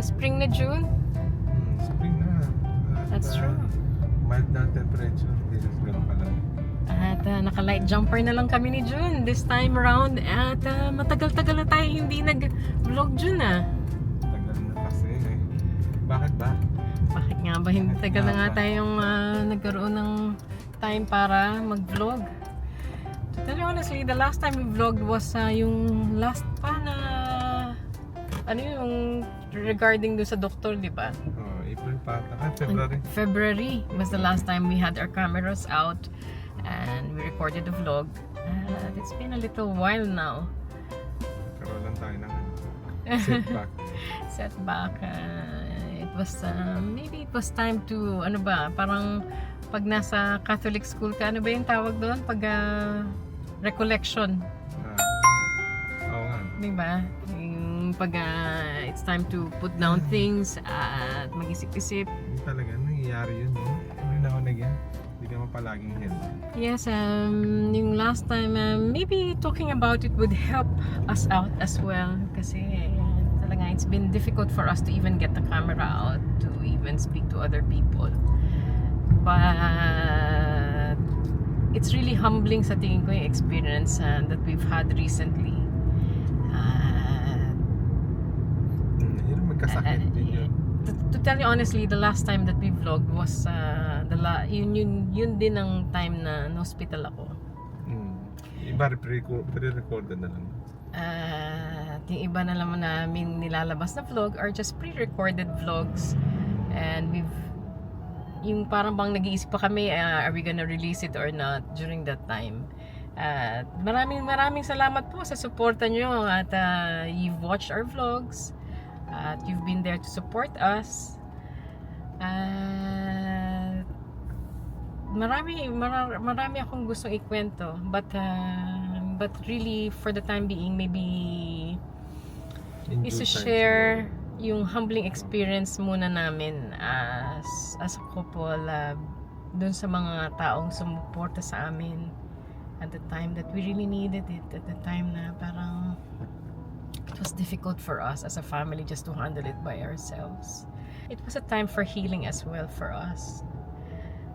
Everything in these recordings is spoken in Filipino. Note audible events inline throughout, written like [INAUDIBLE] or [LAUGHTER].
Spring na June. Hmm, spring na. At, That's ah, true. Mild na temperature. Hindi na ganun kalamig. At uh, naka-light jumper na lang kami ni June this time around. At ah, matagal-tagal na tayo hindi nag-vlog June ah. Tagal na kasi eh. Bakit ba? Bakit nga ba hindi Bakit tagal na nga ba? tayong ah, nagkaroon ng time para mag-vlog? To tell you honestly, the last time we vlogged was ah, yung last pa na ano yung regarding do sa doktor, di ba? Oh, April pa ata. Ah, February. February was the last time we had our cameras out and we recorded the vlog. And it's been a little while now. Karoon lang tayo ng ano, [LAUGHS] setback. Setback. Uh, it was, uh, maybe it was time to, ano ba, parang pag nasa Catholic school ka, ano ba yung tawag doon? Pag uh, recollection, Ah, Oo nga. di ba? Yung pag uh, it's time to put down things at mag-isip-isip. Talaga, nangyayari yun. No? Ano na ako nagyan? Hindi naman palaging healthy. Yes, um, yung last time, um, maybe talking about it would help us out as well. Kasi uh, talaga, it's been difficult for us to even get the camera out to even speak to other people. But it's really humbling sa tingin ko yung experience uh, that we've had recently. Uh, Uh, din yun. to, to tell you honestly, the last time that we vlogged was uh, the la, yun, yun, yun din ang time na na-hospital ako. Hmm. Iba pre-record- pre-recorded na lang. At yung iba na naman namin nilalabas na vlog are just pre-recorded vlogs. And we've, yung parang bang nag-iisip pa kami, uh, are we gonna release it or not during that time. At maraming maraming salamat po sa suporta nyo at uh, you've watched our vlogs at you've been there to support us. At marami, marami, marami akong gustong ikwento but uh, but really for the time being maybe In is to due time share yung humbling experience muna namin as as a couple uh, dun sa mga taong sumuporta sa amin at the time that we really needed it at the time na parang was difficult for us as a family just to handle it by ourselves it was a time for healing as well for us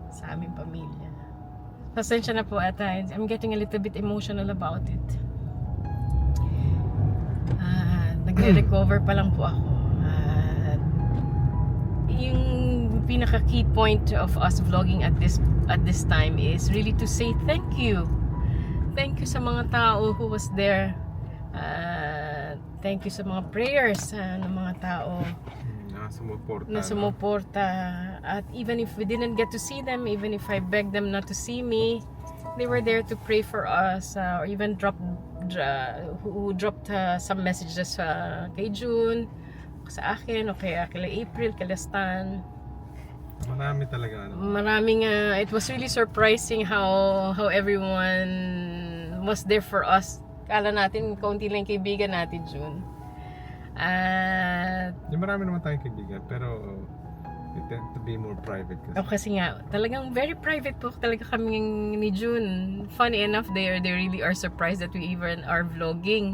sa aming pamilya pasensya na po at uh, I'm getting a little bit emotional about it Ah, nagre-recover pa lang po ako. At yung pinaka key point of us vlogging at this at this time is really to say thank you. Thank you sa mga tao who was there. Ah, thank you sa mga prayers ah, ng mga tao Na sumuporta. na no? sumuporta. At even if we didn't get to see them, even if I begged them not to see me, they were there to pray for us uh, or even drop who, who dropped uh, some messages uh, kay June, sa akin, o kaya kila April, kila Stan. Marami talaga. Ano. Maraming, uh, it was really surprising how how everyone was there for us. Kala natin, kaunti lang yung kaibigan natin, June. At Yung marami naman tayong kaibigan, pero they tend to be more private kasi. O kasi nga, talagang very private po talaga kami ni June. Funny enough, they, are, they really are surprised that we even are vlogging.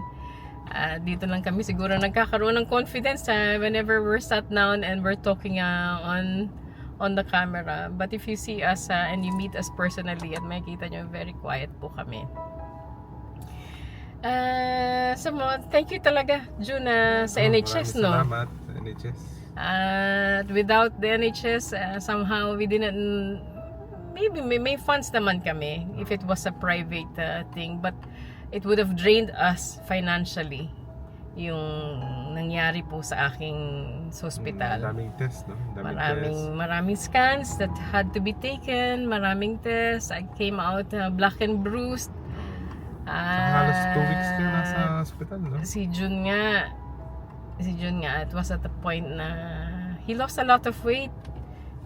Ah, dito lang kami siguro nagkakaroon ng confidence ah, whenever we're sat down and we're talking ah, on on the camera. But if you see us ah, and you meet us personally at makikita nyo, very quiet po kami. Ah, so, thank you talaga, June, ah, sa Oh, NHS, maraming no? Salamat sa NHS. At without the NHS, uh, somehow we didn't, maybe may, may funds naman kami if it was a private uh, thing. But it would have drained us financially yung nangyari po sa aking Mm, hospital. Daming test, no? Daming Maraming test. maraming scans that had to be taken, maraming tests. I came out uh, black and bruised. Saka halos two weeks ka Ah, nasa hospital, no? si Jun nga. Si Jun nga it was at the point na he lost a lot of weight.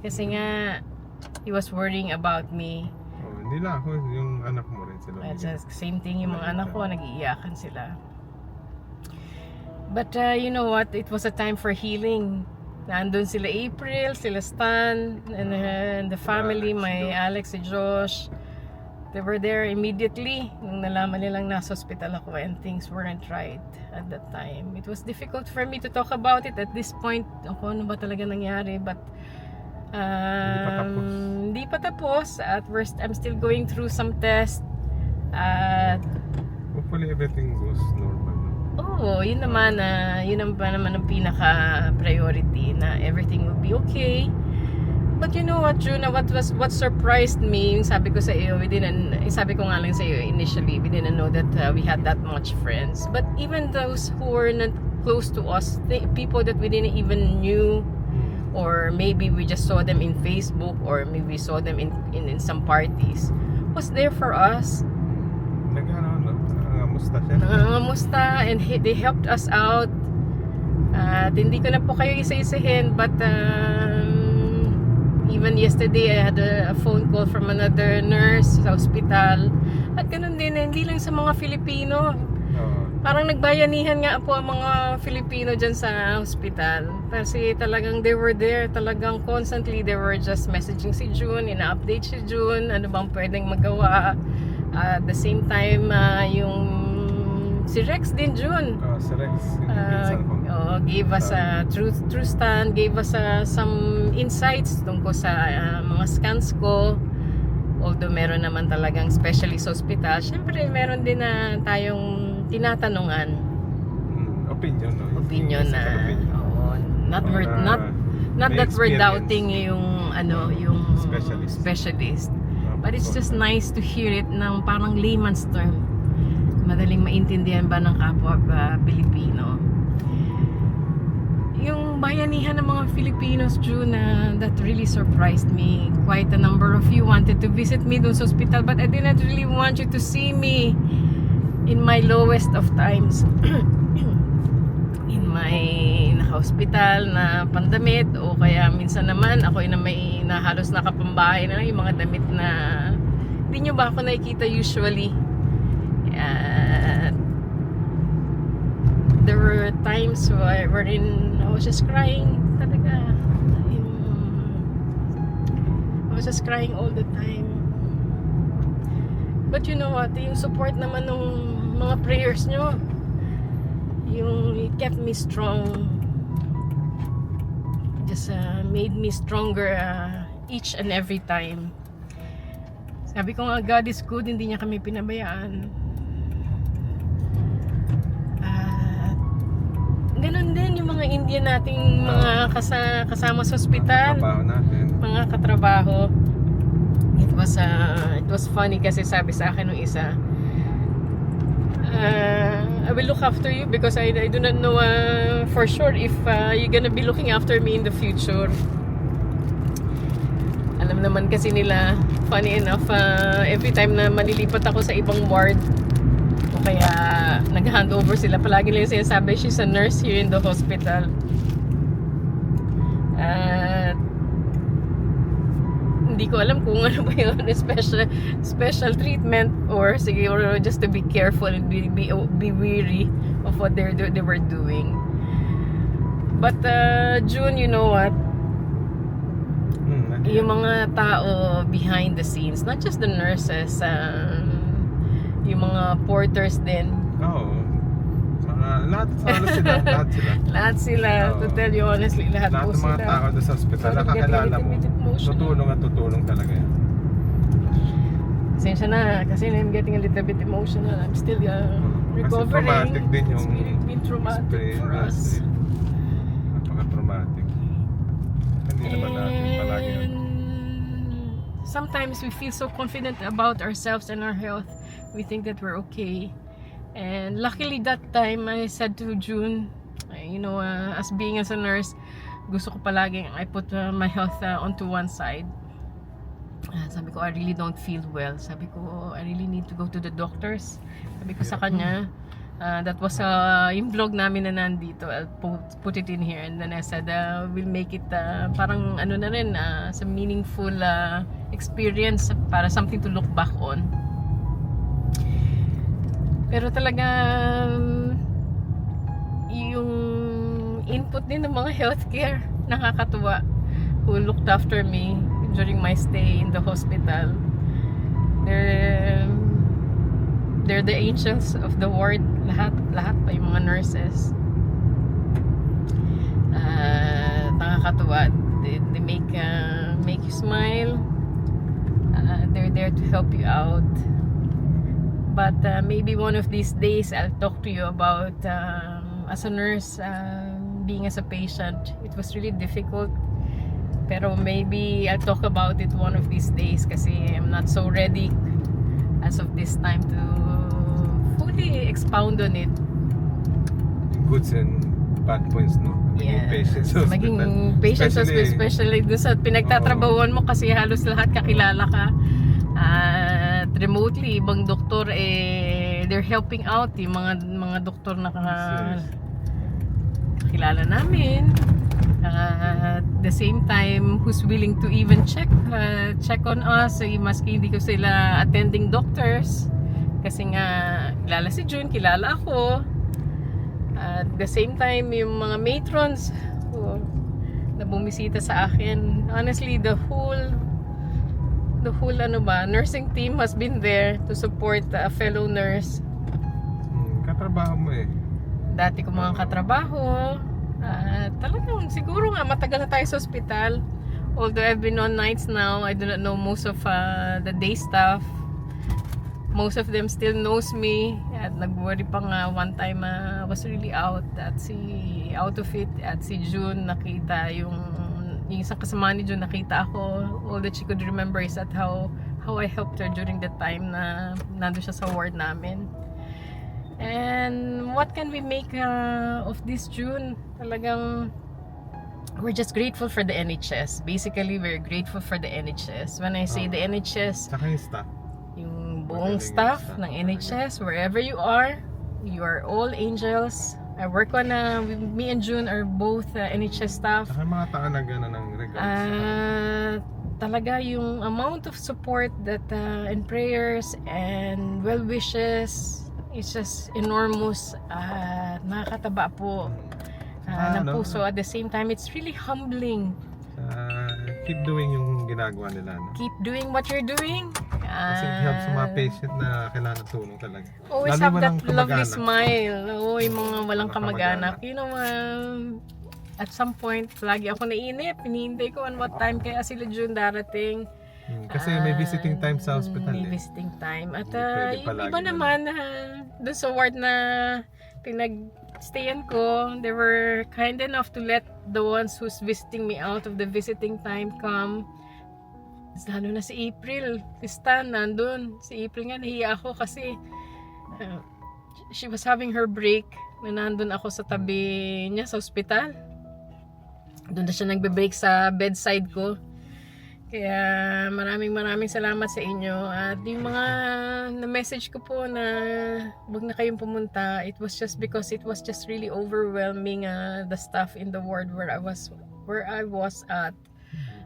Kasi nga he was worrying about me. Oh, hindi lang ako, yung anak mo rin sila. At just same thing yung mga anak ko nag-iiyakan sila. But uh, you know what? It was a time for healing. Nandun sila April sila Stan and, uh, and the family Alex, my Josh. Alex si Josh they were there immediately nung nalaman nilang nasa hospital ako and things weren't right at that time. It was difficult for me to talk about it at this point. Kung ano ba talaga nangyari. But Hindi pa tapos. um, hindi pa tapos. At worst, I'm still going through some tests. At Hopefully everything goes normal. Oo, yun naman na yun ang pa naman ang pinaka priority na everything will be okay. But you know what, Juna, what was what surprised me, yung sabi ko sa iyo, we didn't, sabi ko nga lang sa iyo initially, we didn't know that uh, we had that much friends. But even those who were not close to us, the people that we didn't even knew, or maybe we just saw them in Facebook, or maybe we saw them in, in, in some parties, was there for us. Nag-ano, no? Nangangamusta siya. nangangamusta and he- they helped us out. At hindi ko na po kayo isa-isahin but um, even yesterday I had a, a phone call from another nurse sa hospital. At ganun din, hindi lang sa mga Filipino. Oo. Parang nagbayanihan nga po ang mga Filipino dyan sa hospital. Kasi talagang they were there, talagang constantly they were just messaging si June, ina-update si June, ano bang pwedeng magawa. at the same time, ah, yung si Rex din June. Oo, si Rex. Uh, oh, gave us a true true stand, gave us uh, some insights tungkol sa uh, mga scans ko. Although meron naman talagang specialist hospital, syempre meron din na tayong tinatanungan Mm, opinion, no? Opinion na opinion. oo, not Or, we're uh, not not that we're doubting yung ano yung Specialist. specialist. But it's just nice to hear it ng parang layman's term. Madaling maintindihan ba ng kapwa ba Pilipino? Yung bayanihan ng mga Filipinos, June, na that really surprised me. Quite a number of you wanted to visit me dun sa hospital, but I didn't really want you to see me in my lowest of times. [CLEARS THROAT] in my naka-hospital na pandamit o kaya minsan naman ako na may na halos nakapambahay na yung mga damit na hindi nyo ba ako nakikita usually At there were times where, I was just crying talaga. Yung, I was just crying all the time. But you know what? Yung support naman ng mga prayers nyo yung it kept me strong. Just uh, made me stronger uh, each and every time. Sabi ko nga God is good hindi niya kami pinabayaan ganun din yung mga Indian nating mga kasa, kasama sa ospital. Natin. mga katrabaho. It was uh, it was funny kasi sabi sa akin ng isa uh, I will look after you because I, I do not know uh, for sure if uh, you're gonna be looking after me in the future. Alam naman kasi nila funny enough uh, every time na malilipat ako sa ibang ward kaya nag-handover sila. Palagi nila sinasabi she's a nurse here in the hospital. At hindi ko alam kung [LAUGHS] ano ba yun. Special special treatment or siguro just to be careful and be be, be weary of what they're they were doing. But uh, June you know what? Mm, yung mga tao behind the scenes not just the nurses um, yung mga porters din Oo. Mga, lahat, halos sila, [LAUGHS] lahat sila. lahat sila Oo. to tell you honestly lahat, Lahat po ng mga sila tao doon sa hospital, Sort of getting a nakakilala little mo. Tutulong at tutulong talaga yan. Pasensya na kasi I'm getting a little bit emotional I'm still uh, Kasi recovering traumatic din yung It's been traumatic for us Napaka-traumatic. Hindi naman natin palagi. And sometimes we feel so confident about ourselves and our health. We think that we're okay. And luckily that time I said to June, uh, you know, uh, as being as a nurse, gusto ko palaging I put uh, my health uh, onto one side. Ah, sabi ko, I really don't feel well. Sabi ko, I really need to go to the doctors. Sabi ko sa kanya, uh, that was uh, yung vlog namin na nandito. I'll put, put it in here. And then I said, uh, we'll make it uh, parang ano na rin, uh, some meaningful uh, experience para something to look back on. Pero talaga, yung input din ng mga healthcare, nakakatuwa, who looked after me during my stay in the hospital. They're they're the angels of the ward. Lahat, lahat pa yung mga nurses. Uh, nakakatuwa. They, they make uh, make you smile. Uh, they're there to help you out. But uh, maybe one of these days I'll talk to you about um, as a nurse, uh, being as a patient. It was really difficult. Pero maybe I'll talk about it one of these days kasi I'm not so ready as of this time to fully expound on it. Goods and bad points, no? Maging patient sa hospital. Maging patient sa hospital, Especially- especially doon sa pinagtatrabahuan mo kasi halos lahat kakilala ka. At remotely, ibang doktor, eh, they're helping out yung mga mga doktor na Yes. kakilala namin. Uh, at the same time, who's willing to even check uh, check on us, eh, maski hindi ko sila attending doctors. Kasi nga, kilala si June, kilala ako. At the same time, yung mga matrons oh, na bumisita sa akin. Honestly, the whole the whole ano ba, nursing team has been there to support a fellow nurse. Hmm, katrabaho mo eh. Dati ko mga katrabaho. Ah, talagang siguro nga matagal na tayo sa ospital. Although I've been on nights now, I do not know most of uh, the day staff. Most of them still knows me. At nag-worry pa nga one time uh, I was really out. At si out of it. At si June nakita yung yung isang kasama ni June nakita ako. All that she could remember is that how how I helped her during the time na nandun siya sa ward namin. And what can we make uh, of this June? Talagang we're just grateful for the NHS. Basically, we're grateful for the NHS. When I say the NHS, Saka yung staff. yung buong Magaling yung staff staff ng. NHS, wherever you are, you are all angels. I work on, uh, me and June are both uh, NHS staff. Saka yung mga tao na ng regards. Ah, talaga yung amount of support that uh, and prayers and well wishes is just enormous at nakakataba po uh, Ah, ng no? puso at the same time it's really humbling Ah, keep doing yung ginagawa nila. No? keep doing what you're doing Kasi it helps sa mga Ah, patient na kailangan ng tulong talaga. always Lalo have that lovely smile oo yung mga walang kamag-anak you know um, at some point lagi ako nainip hinihintay ko on what time kaya sila June darating Hmm, kasi may visiting time sa hospital May eh. visiting time. At uh, yung iba naman, uh, doon sa ward na pinag-stayan ko, they were kind enough to let the ones who's visiting me out of the visiting time come. Lalo na si April, si Stan nandun. Si April nga, nahiya ako kasi uh, she was having her break na nandun ako sa tabi niya sa ospital. Doon na siya nagbe-break sa bedside ko. Kaya maraming maraming salamat sa inyo. At yung mga na-message ko po na wag na kayong pumunta, it was just because it was just really overwhelming uh, the stuff in the ward where I was where I was at.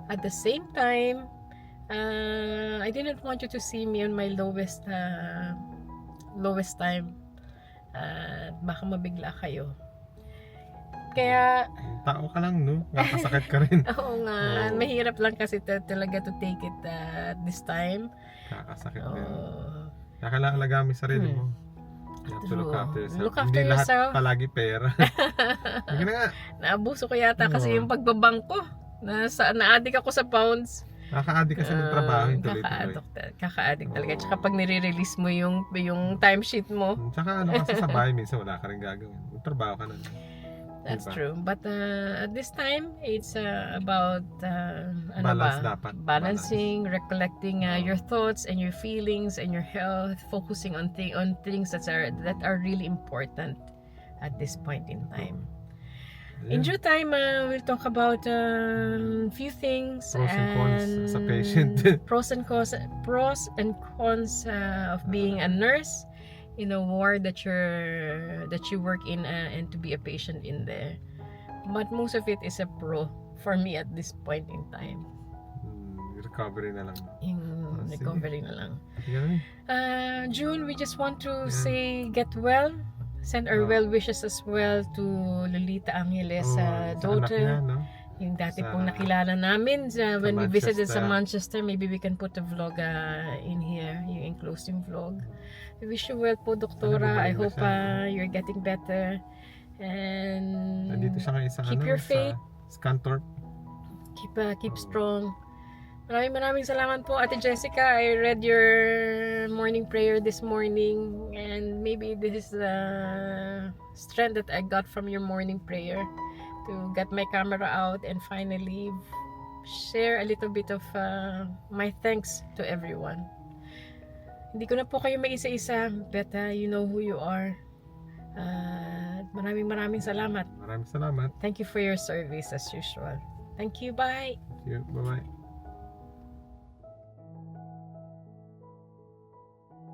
At the same time, uh, I didn't want you to see me on my lowest uh, lowest time. At baka mabigla kayo. Kaya Tao ka lang, no? Nakasakit ka rin. [LAUGHS] Oo nga, Oo. mahirap lang kasi ta- talaga to take it uh, this time. Kakasakit ka rin. Oo. Kaya kailangan alagaan mo sarili Hmm. mo. You have to look after yourself. Look after Hindi yourself. lahat palagi pera. [LAUGHS] Hindi na nga. Naabuso ko yata kasi yung pagbabangko. Nasa, na-addict ako sa pounds. Nakaka-addict kasi Ah, magtrabaho yung tuloy-tuloy. Kaka-addict, kaka-addict talaga. Tsaka pag nire-release mo yung, yung timesheet mo, Tsaka ano kasi sa bahay minsan wala ka rin gagawin. Magtrabaho ka na. that's Diba? true. But uh, at this time, it's uh, about uh, ano Balance ba? dapat. balancing, recollecting uh, your thoughts and your feelings and your health, focusing on thi- on things that are that are really important at this point in time. In Yeah. due time, uh, we'll talk about um, few things Pros and cons as a patient. [LAUGHS] pros and cons, pros and cons uh, of being a nurse in a ward that you're that you work in uh, and to be a patient in there. But most of it is a pro for me at this point in time. Hmm, recovery na lang. Yung Ah, sige. recovery na lang. Uh, June, we just want to Yeah. say get well. Send our Ah. well wishes as well to Lolita Angeles, Oo, sa anak daughter. niya, no? Yung dati Sa- pong nakilala namin sa, when we visited sa Manchester. Maybe we can put a vlog uh, in here, yung enclosing vlog. I wish you well po, Doktora. I bumalik na hope siya. uh, you're getting better. And Nandito siya ngayon sa keep ano, your sa faith. Scantorp. keep uh, keep strong. Maraming maraming salamat po Ate Jessica. I read your morning prayer this morning and maybe this is the strength that I got from your morning prayer to get my camera out and finally share a little bit of uh, my thanks to everyone. Hindi ko na po kayo maisa-isa but uh, you know who you are. Uh, maraming maraming salamat. Maraming salamat. Thank you for your service as usual. Thank you. Bye. See you. Bye-bye.